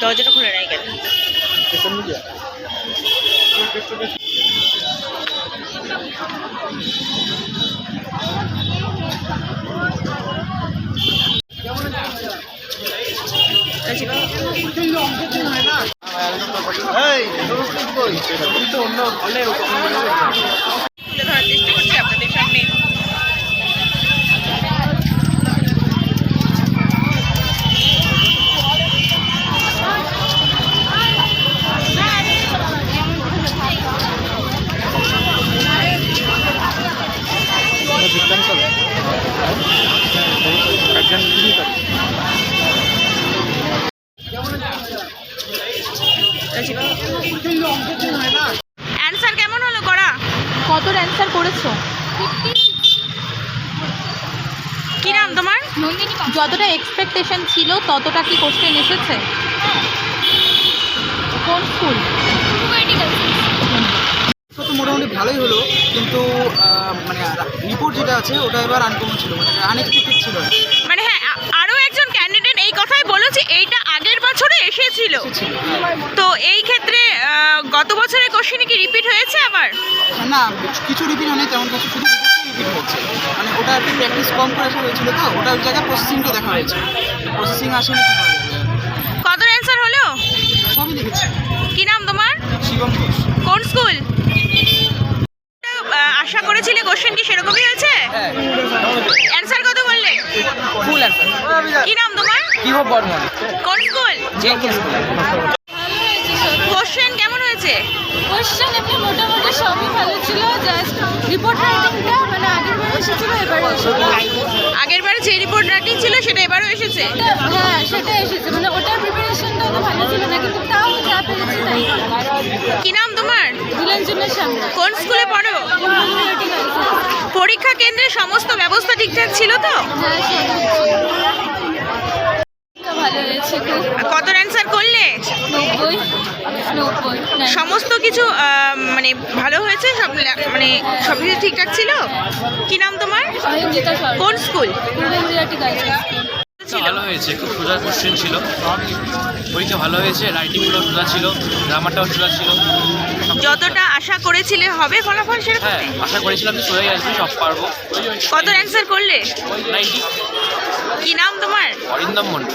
দরজাটা খুলে নাই কেন সোশ্যাল মিডিয়া তুলে ধরার চেষ্টা করছি আপনাদের সামনে অ্যান্সার কেমন হলো করা কত অ্যান্সার করেছ কি নাম তোমার যতটা এক্সপেকটেশন ছিল ততটা কি কোশ্চেন এসেছে? কোন স্কুল তো মোটামুটি ভালোই হলো কিন্তু মানে রিপোর্ট যেটা আছে ওটা এবার আনকমন ছিল মানে আনএক্সপেক্টেড ছিল। মানে হ্যাঁ আ- আরও একজন ক্যান্ডিডেট এই কথাই বলেছে এইটা আগের বছরে এসেছিল। ছিল তো এই ক্ষেত্রে গত বছরের কোশ্চেনে কি রিপিট হয়েছে আবার? না কিছু রিপিট হয়নি তেমন কিছু শুধু রিপিট হচ্ছে? মানে ওটা একটু প্র্যাকটিস কম করে আসা হয়েছিল তো ওটার জায়গায় প্রসেসিংটা দেখা হয়েছে। প্রসেসিং আসেনি যাবে? কত অ্যান্সার হলো? সবই দেখেছি। কি নাম তোমার? শিবম ঘোষ। কোন স্কুল? আশা করেছিলে কোশ্চেন কি সেরকমই হয়েছে? হ্যাঁ। অ্যান্সার কত বললে? ফুল অ্যান্সার কি নাম তোমার? কি বর্মন। কোন স্কুল? JK school. কোশ্চেন কেমন হয়েছে কোশ্চেন এমনি মোটামুটি সবই ভালো ছিল জাস্ট রিপোর্ট রাইটিংটা মানে আগের বার এসেছিল এবারে আগের বারে যে রিপোর্ট রাইটিং ছিল সেটা এবারও এসেছে? হ্যাঁ সেটা এসেছে মানে ওটার প্রিপারেশনটা অত ভালো ছিল না কিন্তু তাও যা পেরেছি তাই কি নাম তোমার? দুলঞ্জনের সামনে কোন স্কুলে পড়ো? পরীক্ষা কেন্দ্রে সমস্ত ব্যবস্থা ঠিকঠাক ছিল তো? হ্যাঁ তো ভালো হয়েছে কত অ্যান্সার করলে? নব্বই। নব্বই সমস্ত কিছু মানে ভালো হয়েছে? সব মানে সব কিছু ঠিকঠাক ছিল? কি নাম তোমার? কোন স্কুল? ভালো হয়েছে খুব সোজা কোশ্চেন ছিল। পরীক্ষা ভালো হয়েছে রাইটিংগুলো সোজা ছিল গ্রামারটাও সোজা ছিল। যতটা আশা করেছিলে হবে ফলাফল সেরকম? হ্যাঁ আশা করেছিলাম যে সোজাই আসবে সব পারব। কত অ্যান্সার করলে? কি নাম তোমার? অরিন্দম মন্ডল